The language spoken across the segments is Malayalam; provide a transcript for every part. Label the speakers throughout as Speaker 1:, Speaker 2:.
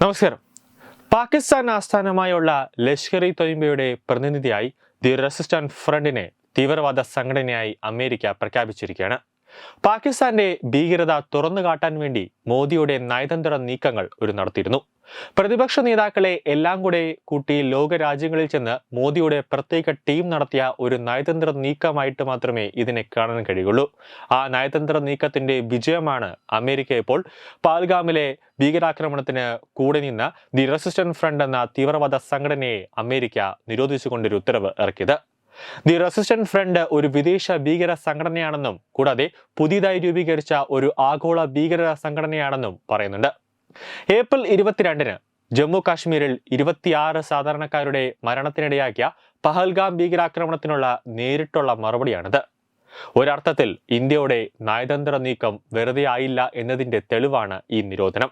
Speaker 1: നമസ്കാരം. പാകിസ്ഥാൻ ആസ്ഥാനമായുള്ള ലഷ്കർ ഇ തൊയ്ബയുടെ പ്രതിനിധിയായി ദി റെസിസ്റ്റന്റ് ഫ്രണ്ടിനെ തീവ്രവാദ സംഘടനയായി അമേരിക്ക പ്രഖ്യാപിച്ചിരിക്കുകയാണ്. പാകിസ്ഥാന്റെ ഭീകരത തുറന്നു കാട്ടാൻ വേണ്ടി മോദിയുടെ നയതന്ത്ര നീക്കങ്ങൾ ഒരു നടത്തിയിരുന്നു. പ്രതിപക്ഷ നേതാക്കളെ എല്ലാം കൂടെ കൂട്ടി ലോക രാജ്യങ്ങളിൽ ചെന്ന് മോദിയുടെ പ്രത്യേക ടീം നടത്തിയ ഒരു നയതന്ത്ര നീക്കമായിട്ട് മാത്രമേ ഇതിനെ കാണാൻ കഴിയുള്ളൂ. ആ നയതന്ത്ര നീക്കത്തിന്റെ വിജയമാണ് അമേരിക്ക ഇപ്പോൾ പാൽഗാമിലെ ഭീകരാക്രമണത്തിന് കൂടെ നിന്ന ദി റെസിസ്റ്റന്റ് ഫ്രണ്ട് എന്ന തീവ്രവാദ സംഘടനയെ അമേരിക്ക നിരോധിച്ചുകൊണ്ടൊരു ഉത്തരവ് ഇറക്കിയത്. ദി റെസിസ്റ്റന്റ് ഫ്രണ്ട് ഒരു വിദേശ ഭീകര സംഘടനയാണെന്നും കൂടാതെ പുതിയതായി രൂപീകരിച്ച ഒരു ആഗോള ഭീകര സംഘടനയാണെന്നും പറയുന്നുണ്ട്. ഏപ്രിൽ ഇരുപത്തിരണ്ടിന് ജമ്മു കാശ്മീരിൽ ഇരുപത്തിയാറ് സാധാരണക്കാരുടെ മരണത്തിനിടയാക്കിയ പഹൽഗാം ഭീകരാക്രമണത്തിനുള്ള നേരിട്ടുള്ള മറുപടിയാണിത്. ഒരർത്ഥത്തിൽ ഇന്ത്യയുടെ നയതന്ത്ര നീക്കം വെറുതെ ആയില്ല എന്നതിന്റെ തെളിവാണ് ഈ നിരോധനം.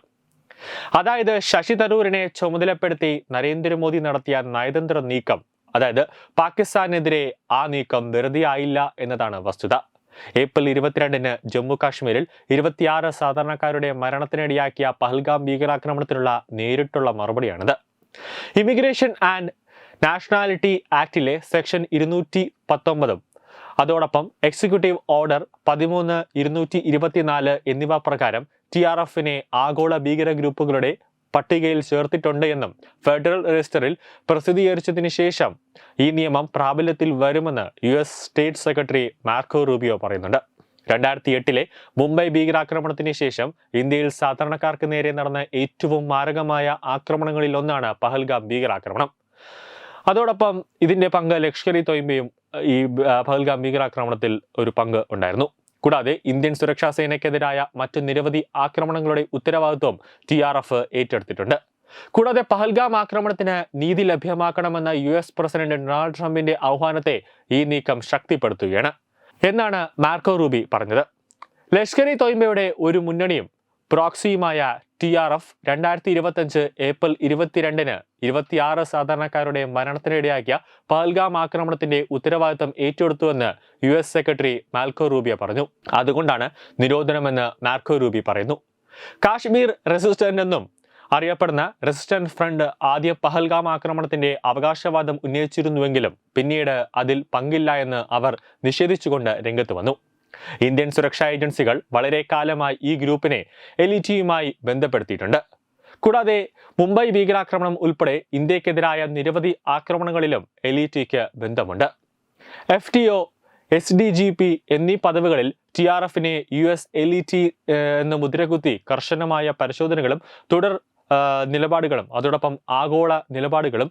Speaker 1: അതായത് ശശി തരൂരിനെ ചുമതലപ്പെടുത്തി നരേന്ദ്രമോദി നടത്തിയ നയതന്ത്ര നീക്കം അതായത് പാകിസ്ഥാനെതിരെ ആ നീക്കം വെറുതെ ആയില്ല എന്നതാണ് വസ്തുത. ഏപ്രിൽ ഇരുപത്തിരണ്ടിന് ജമ്മു കാശ്മീരിൽ ഇരുപത്തിയാറ് സാധാരണക്കാരുടെ മരണത്തിനിടയാക്കിയ പഹൽഗാം ഭീകരാക്രമണത്തിനുള്ള നേരിട്ടുള്ള മറുപടിയാണിത്. ഇമിഗ്രേഷൻ ആൻഡ് നാഷണാലിറ്റി ആക്ടിലെ സെക്ഷൻ ഇരുന്നൂറ്റി പത്തൊമ്പതും അതോടൊപ്പം എക്സിക്യൂട്ടീവ് ഓർഡർ പതിമൂന്ന് ഇരുന്നൂറ്റി ഇരുപത്തിനാല് എന്നിവ പ്രകാരം ടി ആർ എഫിനെ ആഗോള ഭീകര ഗ്രൂപ്പുകളുടെ പട്ടികയിൽ ചേർത്തിട്ടുണ്ട് എന്നും ഫെഡറൽ രജിസ്റ്ററിൽ പ്രസിദ്ധീകരിച്ചതിന് ശേഷം ഈ നിയമം പ്രാബല്യത്തിൽ വരുമെന്ന് U S state secretary Marco Rubio പറയുന്നുണ്ട്. രണ്ടായിരത്തി എട്ടിലെ മുംബൈ ഭീകരാക്രമണത്തിന് ശേഷം ഇന്ത്യയിൽ സാധാരണക്കാർക്ക് നേരെ നടന്ന ഏറ്റവും മാരകമായ ആക്രമണങ്ങളിൽ ഒന്നാണ് പഹൽഗാം ഭീകരാക്രമണം. അതോടൊപ്പം ഇതിന്റെ പങ്ക് ലഷ്കർ ഇ ഈ പഹൽഗാം ഭീകരാക്രമണത്തിൽ ഒരു പങ്ക് ഉണ്ടായിരുന്നു. കൂടാതെ ഇന്ത്യൻ സുരക്ഷാ സേനയ്ക്കെതിരായ മറ്റ് നിരവധി ആക്രമണങ്ങളുടെ ഉത്തരവാദിത്വം ടി ആർ എഫ് ഏറ്റെടുത്തിട്ടുണ്ട്. കൂടാതെ പഹൽഗാം ആക്രമണത്തിന് നീതി ലഭ്യമാക്കണമെന്ന യു എസ് പ്രസിഡന്റ് ഡൊണാൾഡ് ട്രംപിന്റെ ആഹ്വാനത്തെ ഈ നീക്കം ശക്തിപ്പെടുത്തുകയാണ്. എന്നാണ് മാർക്കോ റൂബി പറഞ്ഞത്. ലഷ്കർ ഇ തോയ്മയുടെ ഒരു മുന്നണിയും പ്രോക്സിയുമായ ടി ആർ എഫ് രണ്ടായിരത്തി ഇരുപത്തഞ്ച് ഏപ്രിൽ ഇരുപത്തിരണ്ടിന് ഇരുപത്തിയാറ് സാധാരണക്കാരുടെ മരണത്തിനിടയാക്കിയ പഹൽഗാം ആക്രമണത്തിന്റെ ഉത്തരവാദിത്തം ഏറ്റെടുത്തുവെന്ന് U S secretary Marco Rubio പറഞ്ഞു. അതുകൊണ്ടാണ് നിരോധനമെന്ന് മാർക്കോ റൂബി പറയുന്നു. കാശ്മീർ റെസിസ്റ്റന്റ് എന്നും അറിയപ്പെടുന്ന റെസിസ്റ്റന്റ് ഫ്രണ്ട് ആദ്യ പഹൽഗാം ആക്രമണത്തിന്റെ അവകാശവാദം ഉന്നയിച്ചിരുന്നുവെങ്കിലും പിന്നീട് അതിൽ പങ്കില്ല എന്ന് അവർ നിഷേധിച്ചുകൊണ്ട് രംഗത്ത് വന്നു. ഇന്ത്യൻ സുരക്ഷാ ഏജൻസികൾ വളരെ കാലമായി ഈ ഗ്രൂപ്പിനെ എലിറ്റിയുമായി ബന്ധപ്പെടുത്തിയിട്ടുണ്ട്. കൂടാതെ മുംബൈ ഭീകരാക്രമണം ഉൾപ്പെടെ ഇന്ത്യക്കെതിരായ നിരവധി ആക്രമണങ്ങളിലും എലിറ്റിക്ക് ബന്ധമുണ്ട്. F T O S D G P എന്നീ പദവികളിൽ ടി ആർ എഫിനെ യു എസ് ടി എന്ന് മുദ്രകുത്തി കർശനമായ പരിശോധനകളും തുടർ നിലപാടുകളും അതോടൊപ്പം ആഗോള നിലപാടുകളും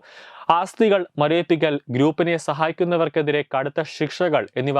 Speaker 1: ആസ്തികൾ മരവിപ്പിക്കൽ ഗ്രൂപ്പിനെ സഹായിക്കുന്നവർക്കെതിരെ കടുത്ത ശിക്ഷകൾ എന്നിവ